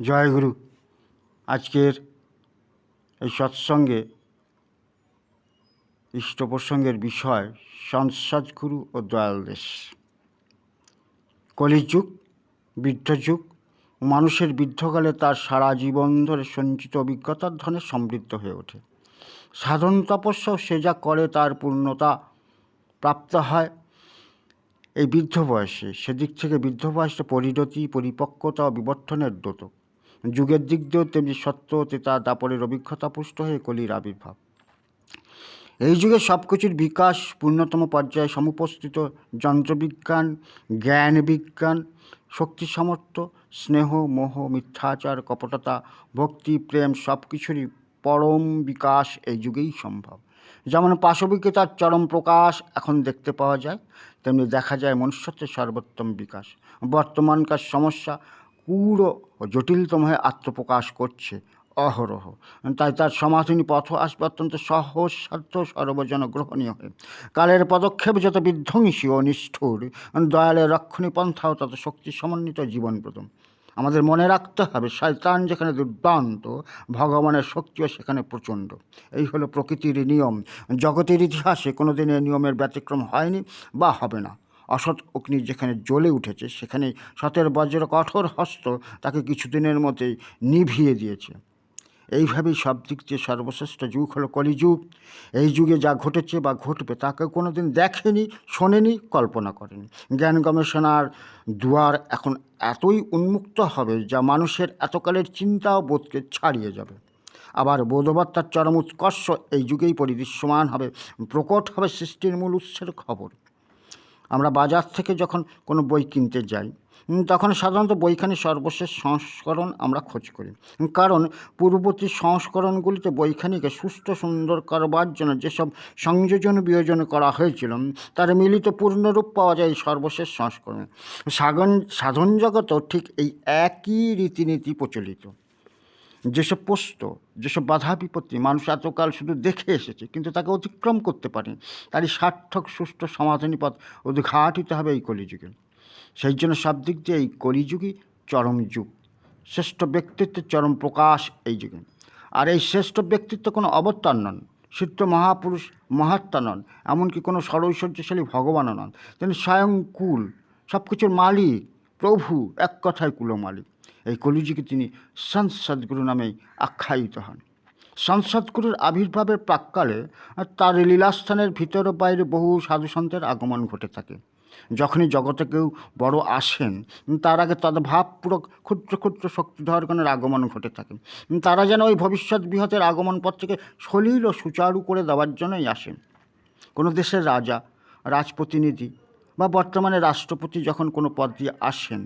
জয়গুরু, আজকের এই সৎসঙ্গে ইষ্ট প্রসঙ্গের বিষয় সংসদগুরু ও দয়াল দেশ। কলিযুগ বৃদ্ধযুগ মানুষের বৃদ্ধকালে তার সারা জীবন ধরে সঞ্চিত অভিজ্ঞতার ধনে সমৃদ্ধ হয়ে ওঠে। সাধন তপস্যাও সে যা করে তার পূর্ণতা প্রাপ্ত হয়। এই বৃদ্ধ বয়সে, সেদিক থেকে বৃদ্ধ বয়সে পরিণতি, পরিপক্কতা ও বিবর্তনের দ্যোতক যুগের দিক দিয়েও তেমনি সত্য তেতা দাপরের অভিজ্ঞতা পুষ্ট হয়ে কলির আবির্ভাব। এই যুগে সব কিছুর বিকাশ, পূর্ণতম পর্যায়ে সমুপস্থিত যন্ত্রবিজ্ঞান জ্ঞান বিজ্ঞান শক্তি সামর্থ্য, স্নেহ, মোহ, মিথ্যাচার, কপটতা, ভক্তি, প্রেম সব কিছুরই পরম বিকাশ এই যুগেই সম্ভব। যেমন পাশবিকতার চরম প্রকাশ এখন দেখতে পাওয়া যায়, তেমনি দেখা যায় মনুষ্যত্বের সর্বোত্তম বিকাশ। বর্তমানকার সমস্যা পুরো জটিলতম হয়ে আত্মপ্রকাশ করছে অহরহ। তাই তার সমাধানী পথ আসবে অত্যন্ত সহজ, সাধ্য সর্বজন গ্রহণীয় হয়ে। কালের পদক্ষেপ যত বিধ্বংসী ও নিষ্ঠুর, দয়ালের রক্ষণী পন্থাও তত শক্তি সমন্বিত জীবনপ্রদম। আমাদের মনে রাখতে হবে, শয়তান যেখানে দুর্দান্ত, ভগবানের শক্তিও সেখানে প্রচণ্ড। এই হলো প্রকৃতির নিয়ম। জগতের ইতিহাসে কোনো দিন এই নিয়মের ব্যতিক্রম হয়নি বা হবে না। অসৎ অগ্নি যেখানে জ্বলে উঠেছে, সেখানে সতের বজ্র কঠোর হস্ত তাকে কিছুদিনের মধ্যেই নিভিয়ে দিয়েছে। এইভাবেই সব দিক দিয়ে সর্বশ্রেষ্ঠ যুগ হলো কলিযুগ। এই যুগে যা ঘটেছে বা ঘটবে তাকে কোনো দিন দেখেনি, শোনেনি, কল্পনা করেনি। জ্ঞান গবেষণার দুয়ার এখন এতই উন্মুক্ত হবে যা মানুষের এতকালের চিন্তা ও বোধকে ছাড়িয়ে যাবে। আবার বোধবার্তার চরম উৎকর্ষ এই যুগেই পরিদৃশ্যমান হবে। প্রকট হবে সৃষ্টির মূল উৎসের খবর। আমরা বাজার থেকে যখন কোনো বই কিনতে যাই তখন সাধারণত বইখানি সর্বশেষ সংস্করণ আমরা খোঁজ করি। কারণ পূর্ববর্তী সংস্করণগুলিতে বইখানিকে সুস্থ, সুন্দর করবার জন্য যেসব সংযোজন, বিয়োজন করা হয়েছিল তার মিলিত পূর্ণরূপ পাওয়া যায় সর্বশেষ সংস্করণে। সাধন সাধন জগতও ঠিক এই একই রীতিনীতি প্রচলিত। যেসব পোস্ত যেসব বাধা বিপত্তি মানুষ এতকাল শুধু দেখে এসেছে, কিন্তু তাকে অতিক্রম করতে পারেনি। তারই সার্থক, সুষ্ঠু সমাধানী পথ উদ্ঘাটিত হবে এই কলিযুগে। সেই জন্য সব দিক দিয়ে এই কলিযুগই চরম যুগ। শ্রেষ্ঠ ব্যক্তিত্বের চরম প্রকাশ এই যুগে। আর এই শ্রেষ্ঠ ব্যক্তিত্ব কোনো অবতার নন সিদ্ধ মহাপুরুষ মহাত্মা নন, এমনকি কোনো সরৈশ্বর্যশালী ভগবানও নন। তিনি স্বয়ং কুল সব কিছুর মালিক, প্রভু, এক কথায় কুলো মালিক এই কলিযুগে তিনি সন্ত সদ্গুরু নামেই আখ্যায়িত হন। সংসদগুরুর আবির্ভাবের প্রাককালে তার লীলাস্থানের ভিতর ও বাইরে বহু সাধুসন্তের আগমন ঘটে থাকে। যখনই জগতে কেউ বড় আসেন, তার আগে তদ্ভাবপূর্বক ক্ষুদ্র ক্ষুদ্র শক্তিধরগণের আগমন ঘটে থাকে। তারা যেন ওই ভবিষ্যৎ বৃহতের আগমন পত্রকে সলিল ও সুচারু করে দেওয়ার জন্যই আসেন। কোনো দেশের রাজা, রাজপ্রতিনিধি বা বর্তমানে রাষ্ট্রপতি যখন কোনো পদ দিয়ে আসেন,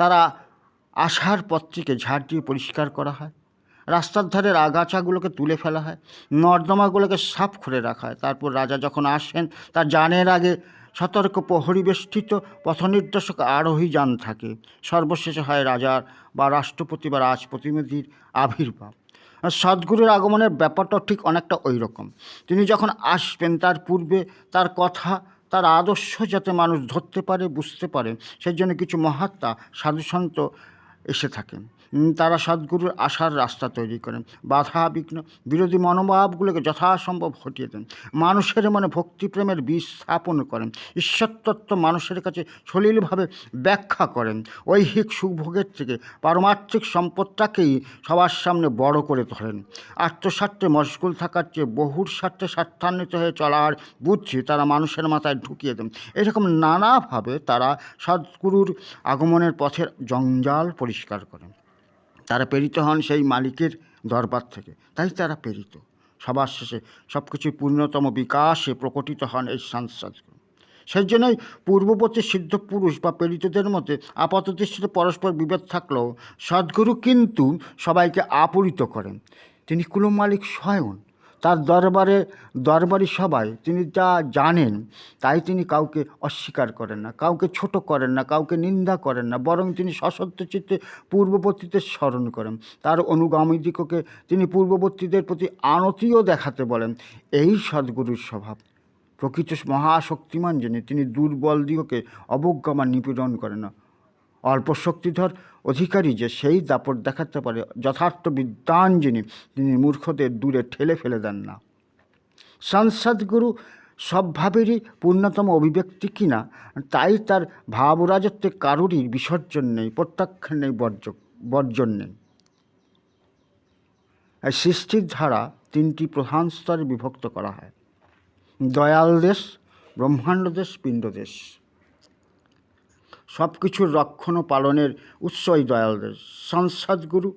তারা আসার পত্রীকে ঝাড় দিয়ে পরিষ্কার করা হয়। রাস্তার ধারের আগাছাগুলোকে তুলে ফেলা হয়। নর্দমাগুলোকে সাফ করে রাখা হয়। তারপর রাজা যখন আসেন তার জানের আগে সতর্ক প্রহরীবেষ্টিত পথনির্দেশক আরোহী যান থাকে। সর্বশেষে হয় রাজার বা রাষ্ট্রপতি বা রাজপ্রতিনিধির আবির্ভাব। সদ্গুরুর আগমনের ব্যাপারটাও ঠিক অনেকটা ওই রকম তিনি যখন আসবেন, তার পূর্বে তার কথা, তার আদর্শ যাতে মানুষ ধরতে পারে, বুঝতে পারে সেই জন্য কিছু মহাত্মা, সাধুসন্ত এসে থাকেন। তারা সদ্গুরুর আসার রাস্তা তৈরি করেন। বাধা বিঘ্ন, বিরোধী মনোভাবগুলোকে যথাসম্ভব হটিয়ে দেন। মানুষের মনে ভক্তিপ্রেমের বীজ স্থাপন করেন। ঈশ্বরতত্ত্ব মানুষের কাছে সলিলভাবে ব্যাখ্যা করেন। ঐহিক সুভোগের থেকে পারমার্থিক সম্পদটাকেই সবার সামনে বড় করে ধরেন। আত্মস্বার্থে মশগুল থাকার চেয়ে বহুর স্বার্থে স্বার্থান্বিত হয়ে চলার বুদ্ধি তারা মানুষের মাথায় ঢুকিয়ে দেন। এরকম নানাভাবে তারা সদ্গুরুর আগমনের পথের জঞ্জাল পরিষ্কার করেন। তারা প্রেরিত হন সেই মালিকের দরবার থেকে। তাই তারা প্রেরিত। সবার শেষে সব কিছু পূর্ণতম বিকাশে প্রকটিত হন এই সাংসদ সেই জন্যই পূর্ববর্তী সিদ্ধ পুরুষ বা প্রেরিতদের মধ্যে আপাতদৃষ্টিতে পরস্পর বিভেদ থাকলেও সদ্গুরু কিন্তু সবাইকে আপরিত করেন। তিনি কুলম মালিক স্বয়ং। তার দরবারে, দরবারি সবাই তিনি যা জানেন, তাই তিনি কাউকে অস্বীকার করেন না, কাউকে ছোট করেন না, কাউকে নিন্দা করেন না, বরং তিনি সশস্ত্র চিত্তে পূর্ববর্তীদের স্মরণ করেন। তার অনুগামীদিগকে তিনি পূর্ববর্তীদের প্রতি আনতিও দেখাতে বলেন। এই সদ্গুরুর স্বভাব। প্রকৃত মহাশক্তিমান যিনি, তিনি দুর্বল দিগকে অবজ্ঞা বা নিপীড়ন করেন না। অল্প শক্তিধর অধিকারী যে সেই দাপট দেখাতে পারে, যথার্থ বিদ্বান যিনি তিনি মূর্খদের দূরে ঠেলে ফেলে দেন না। সংসদগুরু সব ভাবেরই পূর্ণতম অভিব্যক্তি কিনা তাই তার ভাবরাজত্বে কারুরই বিসর্জন নেই, প্রত্যাখ্যান নেই বর্জ বর্জন নেই। সৃষ্টির ধারা তিনটি প্রধান স্তরে বিভক্ত করা হয়। দয়াল দেশ, ব্রহ্মাণ্ড দেশ, পিণ্ড দেশ। সব কিছুর রক্ষণ ও পালনের উৎসই দয়াল দেশ। সংসদগুরু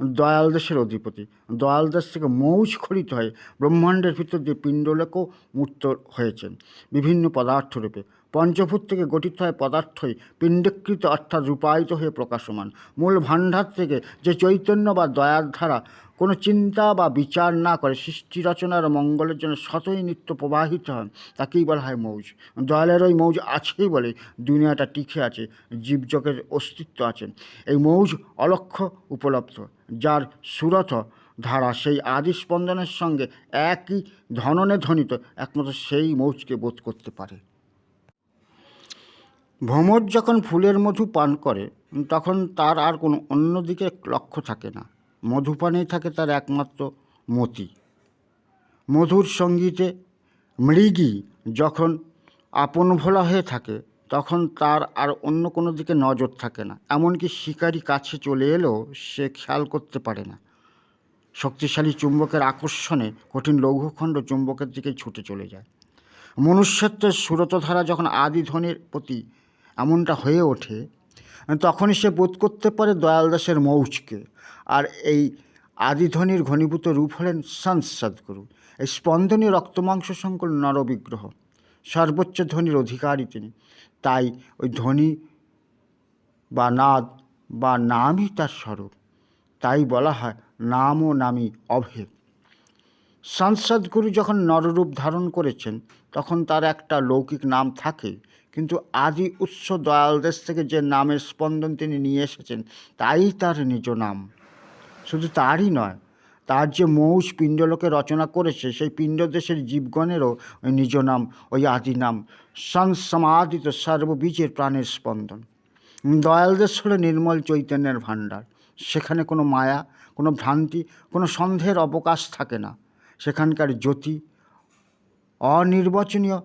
দয়াল দেশের অধিপতি। দয়াল দেশ থেকে মৌজ খরিত হয়ে ব্রহ্মাণ্ডের ভিতর দিয়ে পিণ্ডলেকও মূর্ত হয়েছেন। বিভিন্ন পদার্থরূপে পঞ্চভূত থেকে গঠিত হয় পদার্থই পিণ্ডকৃত অর্থাৎ রূপায়িত হয়ে প্রকাশমান। মূল ভাণ্ডার থেকে যে চৈতন্য বা দয়ার ধারা কোনো চিন্তা বা বিচার না করে সৃষ্টি রচনার মঙ্গলের জন্য শতই নিত্য প্রবাহিত হন। তাকেই বলা হয় মৌজ। দয়ালের ওই মৌজ আছেই বলে দুনিয়াটা টিকে আছে জীবজগের অস্তিত্ব আছে। এই মৌজ অলক্ষ্য উপলব্ধ, যার সুরথ ধারা সেই আদি স্পন্দনের সঙ্গে একই ধননে ধ্বনিত, একমাত্র সেই মৌজকে বোধ করতে পারে। ভ্রমর যখন ফুলের মধু পান করে, তখন তার আর কোনো অন্য দিকে লক্ষ্য থাকে না। মধুপানেই থাকে তার একমাত্র মতি। মধুর সঙ্গীতে মৃগী যখন আপন ভোলা হয়ে থাকে, তখন তার আর অন্য কোনো দিকে নজর থাকে না। এমনকি শিকারি কাছে চলে এলেও সে খেয়াল করতে পারে না। শক্তিশালী চুম্বকের আকর্ষণে কঠিন লৌহখণ্ড চুম্বকের দিকে ছুটে চলে যায়। মনুষ্যত্বের সুরতধারা যখন আদি ধ্বনির প্রতি এমনটা হয়ে ওঠে তখনই সে বোধ করতে পারে দয়াল দাসের মৌজকে। আর এই আদিধ্বনির ঘনীভূত রূপ হলেন সংসদগুরু এই স্পন্দনীয় রক্তমাংস সংকুল নরবিগ্রহ। সর্বোচ্চ ধ্বনির অধিকারী তিনি। তাই ওই ধ্বনি বা নাদ বা নামই তার স্বরূপ। তাই বলা হয় নাম ও নামই অভেদ। সংসদগুরু যখন নররূপ ধারণ করেছেন, তখন তার একটা লৌকিক নাম থাকে কিন্তু আদি উৎস দয়াল দেশ থেকে যে নামের স্পন্দন তিনি নিয়ে এসেছেন, তাই তার নিজ নাম। শুধু তারই নয়, তার যে মৌস পিণ্ডলোকে রচনা করেছে, সেই পিণ্ডদেশের জীবগণেরও ওই নিজ নাম, ওই আদি নাম, সংসমাদিত সর্ববীজের প্রাণের স্পন্দন। দয়াল দেশ হলো নির্মল চৈতন্যের ভাণ্ডার। সেখানে কোনো মায়া, কোনো ভ্রান্তি, কোনো সন্দেহের অবকাশ থাকে না। সেখানকার জ্যোতি অনির্বচনীয়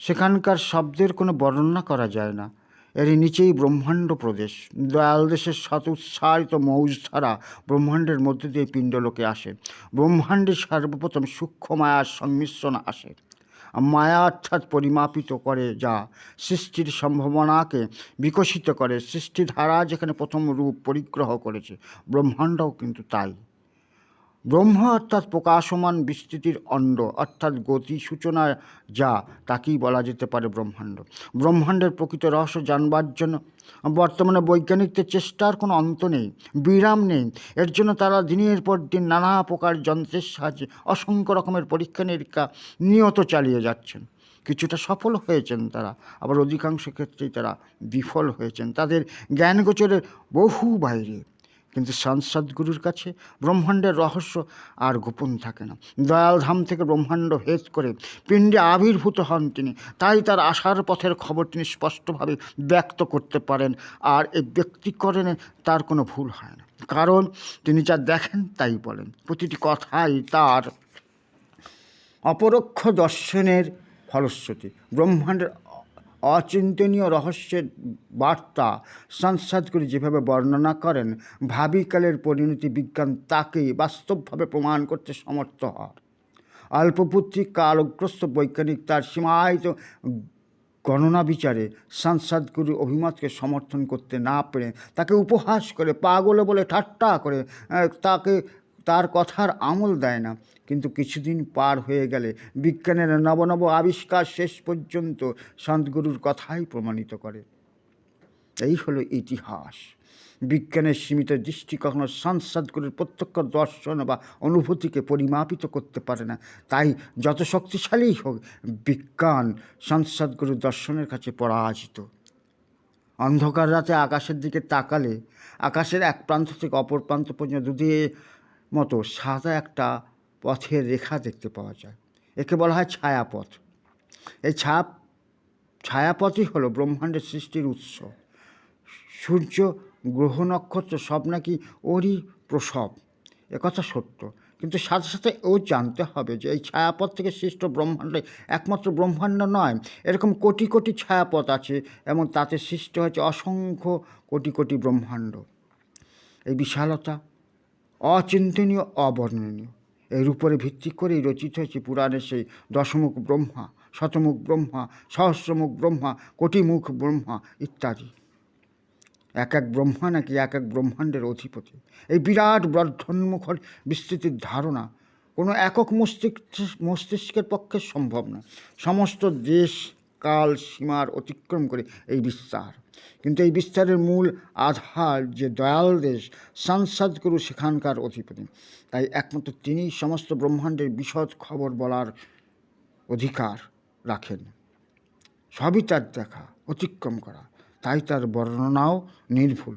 সেখানকার শব্দের কোনো বর্ণনা করা যায় না। এর নিচেই ব্রহ্মাণ্ড প্রদেশ। দয়াল দেশের সতুৎসারিত মৌজ ছাড়া ব্রহ্মাণ্ডের মধ্যে দিয়ে পিণ্ডলোকে আসে। ব্রহ্মাণ্ডে সর্বপ্রথম সূক্ষ্ম মায়ার সংমিশ্রণ আসে। মায়া অর্থাৎ পরিমাপিত করে যা সৃষ্টির সম্ভাবনাকে বিকশিত করে। সৃষ্টিধারা যেখানে প্রথম রূপ পরিগ্রহ করেছে, ব্রহ্মাণ্ডও কিন্তু তাই। ব্রহ্ম অর্থাৎ প্রকাশমান বিস্তৃতির অণ্ড, অর্থাৎ গতি সূচনা যা, তাকেই বলা যেতে পারে ব্রহ্মাণ্ড। ব্রহ্মাণ্ডের প্রকৃত রহস্য জানবার জন্য বর্তমানে বৈজ্ঞানিকদের চেষ্টার কোনো অন্ত নেই, বিরাম নেই। এর জন্য তারা দিনের পর দিন নানা প্রকার যন্ত্রের সাহায্যে অসংখ্য রকমের পরীক্ষা নিরীক্ষা নিয়ত চালিয়ে যাচ্ছেন। কিছুটা সফল হয়েছেন তারা, আবার অধিকাংশ ক্ষেত্রেই তারা বিফল হয়েছেন। তাদের জ্ঞানগোচরের বহু বাইরে। কিন্তু সৎগুরুর কাছে ব্রহ্মাণ্ডের রহস্য আর গোপন থাকে না। দয়াল ধাম থেকে ব্রহ্মাণ্ড ভেদ করে পিণ্ডে আবির্ভূত হন তিনি। তাই তার আসার পথের খবর তিনি স্পষ্টভাবে ব্যক্ত করতে পারেন। আর এই ব্যক্তিকরণে তার কোনো ভুল হয় না। কারণ তিনি যা দেখেন তাই বলেন। প্রতিটি কথাই তার অপরোক্ষ দর্শনের ফলশ্রুতি। ব্রহ্মাণ্ডের অচিন্তনীয় রহস্যের বার্তা সংসাদগুলি যেভাবে বর্ণনা করেন, ভাবিকালের পরিণতি বিজ্ঞান তাকেই বাস্তবভাবে প্রমাণ করতে সমর্থ হয়। অল্পপুত্রিক কালগ্রস্ত বৈজ্ঞানিক তার সীমায়িত গণনা বিচারে সাংসদগুরু অভিমতকে সমর্থন করতে না পেরে তাকে উপহাস করে, পাগলে বলে ঠাট্টা করে তাকে তার কথার আমল দেয় না। কিন্তু কিছুদিন পার হয়ে গেলে বিজ্ঞানের নবনব আবিষ্কার শেষ পর্যন্ত সন্তগুরুর কথাই প্রমাণিত করে। এই হলো ইতিহাস। বিজ্ঞানের সীমিত দৃষ্টি কখনো সংসদগুলির প্রত্যক্ষ দর্শন বা অনুভূতিকে পরিমাপিত করতে পারে না। তাই যত শক্তিশালী হোক, বিজ্ঞান সংসদগুরুর দর্শনের কাছে পরাজিত। অন্ধকার রাতে আকাশের দিকে তাকালে, আকাশের এক প্রান্ত থেকে অপর প্রান্ত পর্যন্ত দুদিকে মতো সাদা একটা পথের রেখা দেখতে পাওয়া যায়। একে বলা হয় ছায়াপথ। এই ছায়া ছায়াপথই হলো ব্রহ্মাণ্ডের সৃষ্টির উৎস। সূর্য, গ্রহ, নক্ষত্র সব নাকি ওরই প্রসব। একথা সত্য। কিন্তু সাথে সাথে ও জানতে হবে যে এই ছায়াপথ থেকে সৃষ্ট ব্রহ্মাণ্ডে একমাত্র ব্রহ্মাণ্ড নয়। এরকম কোটি কোটি ছায়াপথ আছে এবং তাতে সৃষ্টি হয়েছে অসংখ্য কোটি কোটি ব্রহ্মাণ্ড। এই বিশালতা অচিন্তনীয়, অবর্ণনীয়। এর উপরে ভিত্তি করেই রচিত হয়েছে পুরাণের সেই দশমুখ ব্রহ্মা, শতমুখ ব্রহ্মা, সহস্রমুখ ব্রহ্মা, কোটিমুখ ব্রহ্মা ইত্যাদি। এক এক ব্রহ্মা নাকি এক এক ব্রহ্মাণ্ডের অধিপতি। এই বিরাট বর্ধন্মুখর বিস্তৃতির ধারণা কোনো একক মস্তিষ্ক মস্তিষ্কের পক্ষে সম্ভব না সমস্ত দেশ কাল সীমার অতিক্রম করে এই বিস্তার। কিন্তু এই বিস্তারের মূল আধার যে দয়াল দেশ সাংসদগুরু সেখানকার অধিপতি। তাই একমাত্র তিনি সমস্ত ব্রহ্মাণ্ডের বিশদ খবর বলার অধিকার রাখেন। সবই তার দেখা, অতিক্রম করা। তাই তার বর্ণনাও নির্ভুল।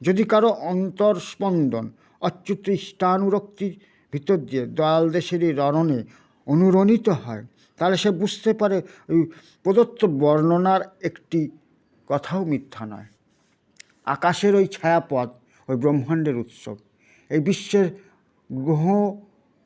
যদি কারও অন্তর্স্পন্দন অচ্যুত ইষ্টানুরক্তির ভিতর দিয়ে দয়াল দেশেরই রণনে অনুরণিত হয় তাহলে সে বুঝতে পারে ওই প্রদত্ত বর্ণনার একটি কথাও মিথ্যা নয়। আকাশের ওই ছায়াপথ, ওই ব্রহ্মাণ্ডের উৎসব, এই বিশ্বের গ্রহ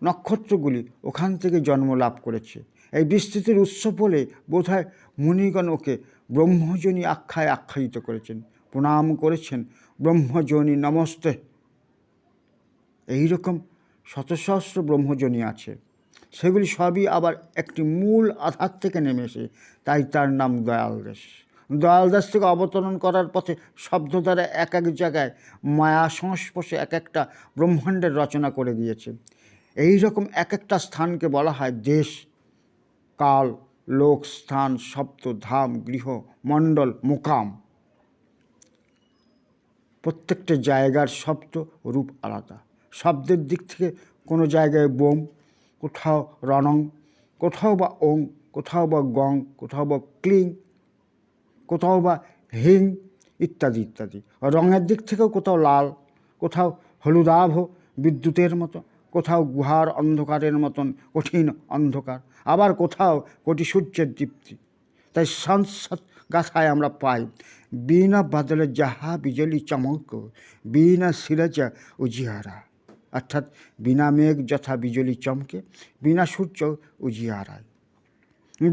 নক্ষত্রগুলি ওখান থেকে জন্ম লাভ করেছে। এই বিস্তৃতির উৎস বলে বোধহয় মুনিগণ ওকে ব্রহ্মজনী আখ্যায় আখ্যায়িত করেছেন, প্রণাম করেছেন, ব্রহ্মজনী নমস্তে। এই রকম শত সহস্র ব্রহ্মজনী আছে। সেগুলি সবই আবার একটি মূল আধার থেকে নেমে এসে, তাই তার নাম দয়াল দেশ দয়াল দাস থেকে অবতরণ করার পথে শব্দ দ্বারা এক এক জায়গায়, মায়া সংস্পর্শে এক একটা ব্রহ্মাণ্ডের রচনা করে দিয়েছে এই রকম এক একটা স্থানকে বলা হয় দেশ, কাল, লোক, স্থান শব্দ ধাম, গৃহ, মণ্ডল, মোকাম। প্রত্যেকটা জায়গার শব্দ রূপ আলাদা। শব্দের দিক থেকে কোনো জায়গায় বোম কোথাও রণং, কোথাও বা ওং, কোথাও বা গং, কোথাও বা ক্লিং, কোথাও বা হিং ইত্যাদি ইত্যাদি। রঙের দিক থেকেও কোথাও লাল, কোথাও হলুদাভ বিদ্যুতের মতো, কোথাও গুহার অন্ধকারের মতন কঠিন অন্ধকার, আবার কোথাও কোটি সূর্যের দীপ্তি। তাই সংসদ গাথায় আমরা পাই, বিনা বাদলে যাহা বিজলি চমক, বিনা সিরজা উজিয়ারা। অর্থাৎ বিনা মেঘ যথা বিজলি চমকে, বিনা সূর্য উজিয়ারায়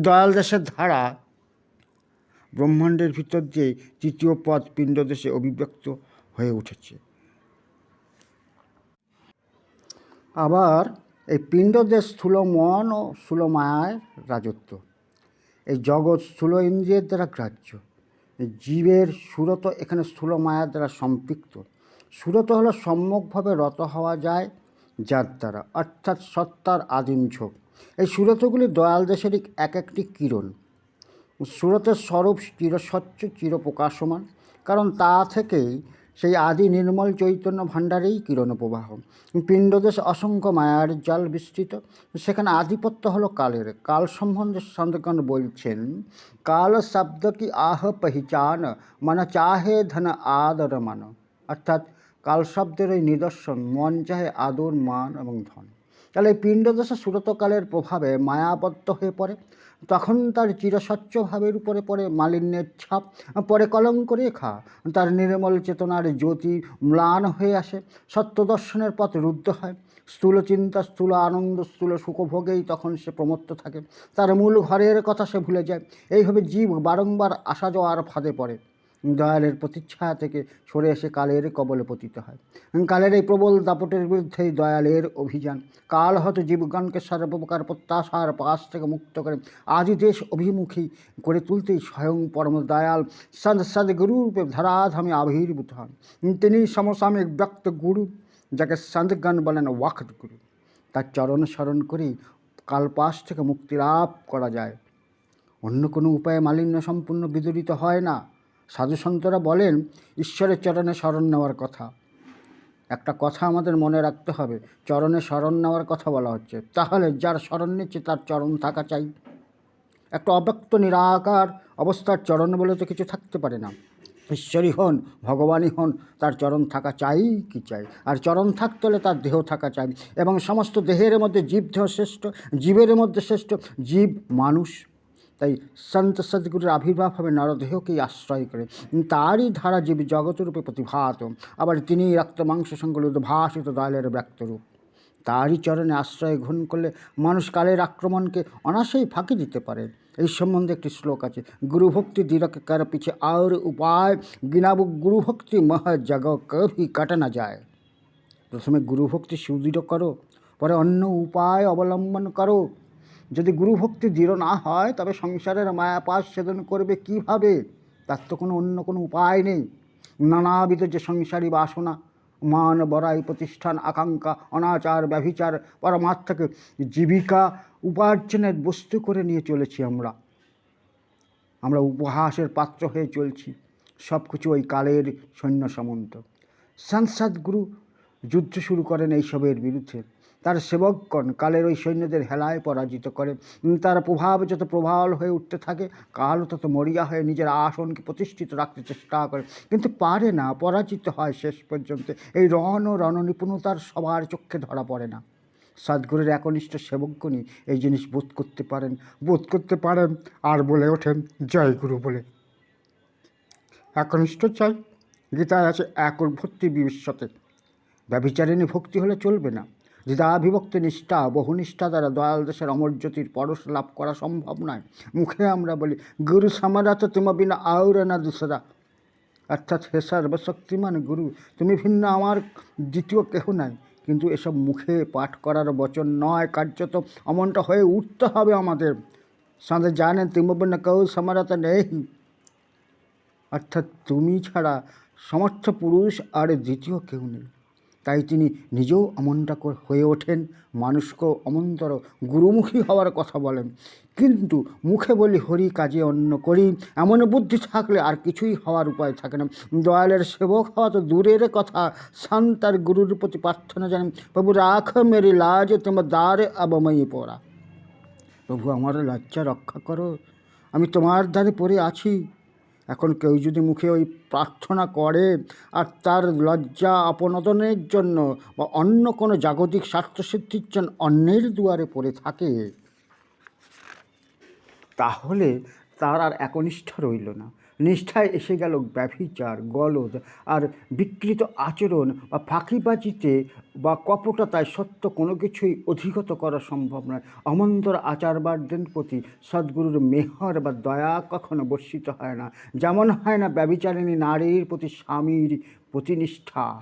দয়াল দেশের ধারা ব্রহ্মাণ্ডের ভিতর দিয়ে তৃতীয় পদ পিণ্ডদেশে অভিব্যক্ত হয়ে উঠেছে। আবার এই পিণ্ডদেশ স্থূল মন ও স্থূল মায়ার রাজত্ব। এই জগৎ স্থূল ইন্দ্রিয়ের দ্বারা গ্রাহ্য। জীবের সুরত এখানে স্থূল মায়ার দ্বারা সম্পৃক্ত। সুরত হলো সম্যকভাবে রত হওয়া যায় যার দ্বারা অর্থাৎ সত্তার আদিম ঝোঁক এই সুরতগুলি দয়াল দেশেরই এক একটি কিরণ। সুরতের স্বরূপ চিরস্বচ্ছ, চিরপ্রকাশমান, কারণ তা থেকেই সেই আদি নির্মল চৈতন্য ভাণ্ডারেই কিরণ প্রবাহ। পিণ্ডদেশ অসংখ্য মায়ার জল বিস্তৃত। সেখানে আধিপত্য হলো কালের। কাল সম্বন্ধে সন্তগণ বলছেন, কাল শব্দ কি আহ পহিচান মানে চাহে ধন আদর মান অর্থাৎ কাল শব্দের ওই নিদর্শন, মন চাহে আদর, মান এবং ধন। তাহলে এই পিণ্ডদশা সুরতকালের প্রভাবে মায়াবদ্ধ হয়ে পড়ে, তখন তার চিরস্বচ্ছ ভাবের উপরে পড়ে মালিন্যের ছাপ, পরে কলঙ্ক রেখা, তার নির্মল চেতনার জ্যোতি ম্লান হয়ে আসে সত্য দর্শনের পথ রুদ্ধ হয়। স্থূল চিন্তা, স্থূল আনন্দ, স্থূল সুখভোগেই তখন সে প্রমত্ত থাকে। তার মূল ঘরের কথা সে ভুলে যায়। এইভাবে জীব বারংবার আসা যাওয়ার ফাঁদে পড়ে। দয়ালের প্রতিচ্ছায়া থেকে সরে এসে কালের কবলে পতিত হয়। কালের এই প্রবল দাপটের বিরুদ্ধেই দয়ালের অভিযান। কাল হয়তো জীবগণকে সর্বপ্রকার প্রত্যাশার পাশ থেকে মুক্ত করে আদি দেশ অভিমুখী করে তুলতেই স্বয়ং পরম দয়াল সদ সদগুরুরূপে ধরাধামে আবির্ভূত হন। তিনি সমসাময়িক ব্যক্ত গুরু, যাকে সদগণ বলেন ওয়াক্ত গুরু তার চরণ স্মরণ করেই কালপাশ থেকে মুক্তি লাভ করা যায়। অন্য কোনো উপায়ে মালিন্য সম্পূর্ণ বিদরিত হয় না। সাধুসন্তরা বলেন, ঈশ্বরের চরণে শরণ নেওয়ার কথা। একটা কথা আমাদের মনে রাখতে হবে, চরণে শরণ নেওয়ার কথা বলা হচ্ছে। তাহলে যার শরণ নিচ্ছে, তার চরণ থাকা চাই। একটা অব্যক্ত নিরাকার অবস্থার চরণ বলে তো কিছু থাকতে পারে না। ঈশ্বরই হন, ভগবানই হন, তার চরণ থাকা চাই কি চাই? আর চরণ থাকতে হলে তার দেহ থাকা চাই। এবং সমস্ত দেহের মধ্যে জীব দেহ শ্রেষ্ঠ, জীবের মধ্যে শ্রেষ্ঠ, জীব মানুষ। তাই সন্ত সদ্গুরুর আবির্ভাব হবে নরদেহকেই আশ্রয় করে। তারই ধারা জীব জগতরূপে প্রতিভাত। আবার তিনি রক্ত মাংস সঙ্গে উদ্ভাসিত দয়ালের ব্যক্তরূপ তারই চরণে আশ্রয় গ্রহণ করলে মানুষ কালের আক্রমণকে অনাসেই ফাঁকি দিতে পারে। এই সম্বন্ধে একটি শ্লোক আছে, গুরুভক্তি দীরকে কর পিছে আর উপায়, গিনাবু গুরুভক্তি মহ জগ কভি কাটানা যায়। প্রথমে গুরুভক্তি সুদৃঢ় করো, পরে অন্য উপায় অবলম্বন করো। যদি গুরুভক্তি দৃঢ় না হয়, তবে সংসারের মায়াপাশ ছেদন করবে কীভাবে? তার তো কোনো অন্য কোনো উপায় নেই। নানাবিধ যে সংসারী বাসনা, মান বড়াই, প্রতিষ্ঠান, আকাঙ্ক্ষা, অনাচার, ব্যভিচার, পরমার্থকে জীবিকা উপার্জনের বস্তু করে নিয়ে চলেছি আমরা। আমরা উপহাসের পাত্র হয়ে চলছি। সব কিছু ওই কালের সৈন্য সামন্ত। সাংসাদ গুরু যুদ্ধ শুরু করেন এইসবের বিরুদ্ধে। তার সেবকগণ কালের ওই সৈন্যদের হেলায় পরাজিত করে। তার প্রভাব যত প্রবল হয়ে উঠতে থাকে, কালও তত মরিয়া হয়ে নিজের আসনকে প্রতিষ্ঠিত রাখতে চেষ্টা করে। কিন্তু পারে না, পরাজিত হয় শেষ পর্যন্ত। এই রণ ও রণনিপুণতার সবার চোখে ধরা পড়ে না। সদ্গুরুর একনিষ্ঠ সেবকগণই এই জিনিস বোধ করতে পারেন। বোধ করতে পারেন আর বলে ওঠেন, জয় গুরু বলে। একনিষ্ঠ চাই, গীতায় আছে, একর ভক্তি বিশ্বতে ব্যভিচারিণী ভক্তি হলে চলবে না। দ্বিধাবিভক্তি নিষ্ঠা বহুনিষ্ঠা দ্বারা দয়াল দেশের অমর জ্যোতির পরশ লাভ করা সম্ভব নয়। মুখে আমরা বলি, গুরু সামারাত তোমা বিনা আউরে না দুসরা অর্থাৎ, হে সর্বশক্তিমান গুরু, তুমি ভিন্ন, আমার দ্বিতীয় কেহ নাই। কিন্তু এসব মুখে পাঠ করার বচন নয়, কার্যত অমনটা হয়ে উঠতে হবে আমাদের। সাঁদে জানেন, তুমি বিনা কেউ সামারাত নেই অর্থাৎ, তুমি ছাড়া সমর্থ পুরুষ আর দ্বিতীয় কেউ নেই। তাই তিনি নিজেও অমনটা হয়ে ওঠেন। মানুষকেও অমন্তর গুরুমুখী হওয়ার কথা বলেন। কিন্তু মুখে বলি হরি, কাজে অন্য করি, এমন বুদ্ধি থাকলে আর কিছুই হওয়ার উপায় থাকে না। দয়ালের সেবক হওয়া তো দূরের কথা। শান্তার গুরুর প্রতি প্রার্থনা জানেন প্রভু, রাখ মেরি লাজ, তোমার দ্বারে আবময়ী পড়া। প্রভু, আমার লজ্জা রক্ষা করো। আমি তোমার দ্বারে পড়ে আছি। এখন কেউ যদি মুখে ওই প্রার্থনা করে আর তার লজ্জা অপনোদনের জন্য বা অন্য কোনো জাগতিক স্বার্থসিদ্ধির জন্য অন্যের দুয়ারে পড়ে থাকে, তাহলে তার আর একনিষ্ঠা রইল না। নিষ্ঠায় এসে গেল ব্যভিচার, গলদ আর বিকৃত আচরণ বা ফাঁকিবাজিতে বা কপটতায় সত্য কোনো কিছুই অধিগত করা সম্ভব নয়। অমন্তর আচারবারদের প্রতি সদ্গুরুর মেহর বা দয়া কখনো বর্ষিত হয় না। যেমন হয় না ব্যবিচারিণী নারীর প্রতি স্বামীর প্রতিনিষ্ঠা।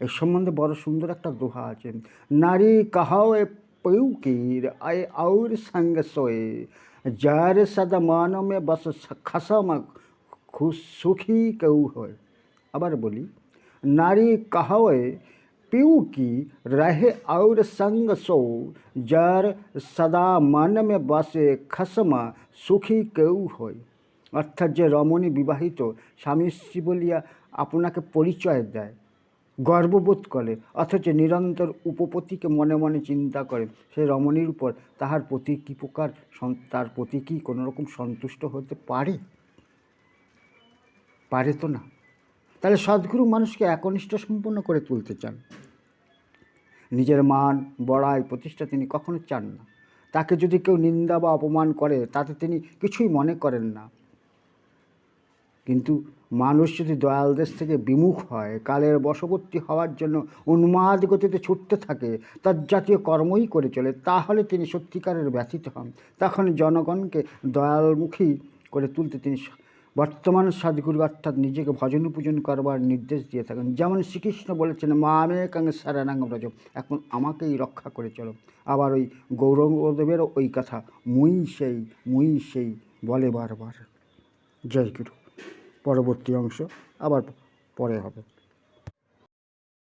এ সম্বন্ধে বড় সুন্দর একটা দোহা আছে। নারী কাহাও এ পেউকির, আয় আউর সঙ্গে সয়ে। जार सदा मान में बस खसम खुश सुखी কেউ হয় আবার বলি নারী কাহাওয়ে পিউ কি রহে और संग सो যার সদা মান মে বসে খসমা সুখী কেউ হয় অর্থাৎ যে রমণী বিবাহিত স্বামী স্ত্রী বলিয়া আপনাকে পরিচয় দেয় গর্ববোধ করে, অথচ নিরন্তর উপপতিকে মনে মনে চিন্তা করে। সে রমণীর উপর তাহার প্রতি কী প্রকার তার প্রতি কি কোনো রকম সন্তুষ্ট হতে পারে? পারে তো না। তাহলে সদ্গুরু মানুষকে একনিষ্ঠ সম্পন্ন করে তুলতে চান। নিজের মান, বড়াই, প্রতিষ্ঠা তিনি কখনো চান না। তাকে যদি কেউ নিন্দা বা অপমান করে, তাতে তিনি কিছুই মনে করেন না। কিন্তু মানুষ যদি দয়াল দেশ থেকে বিমুখ হয়, কালের বশবর্তী হওয়ার জন্য উন্মাদ গতিতে ছুটতে থাকে, তার জাতীয় কর্মই করে চলে, তাহলে তিনি সত্যিকারের ব্যথিত হন। তখন জনগণকে দয়ালমুখী করে তুলতে তিনি বর্তমান সাধগুরু অর্থাৎ নিজেকে ভজন পূজন করবার নির্দেশ দিয়ে থাকেন। যেমন শ্রীকৃষ্ণ বলেছেন মা মে কাং সারানাং ব্রজ এখন আমাকেই রক্ষা করে চলো। আবার ওই গৌরঙ্গদেবেরও ওই কথা, মুই সেই মুই সেই বলে বারবার। জয় গুরু। পরবর্তী অংশ আবার পরে হবে।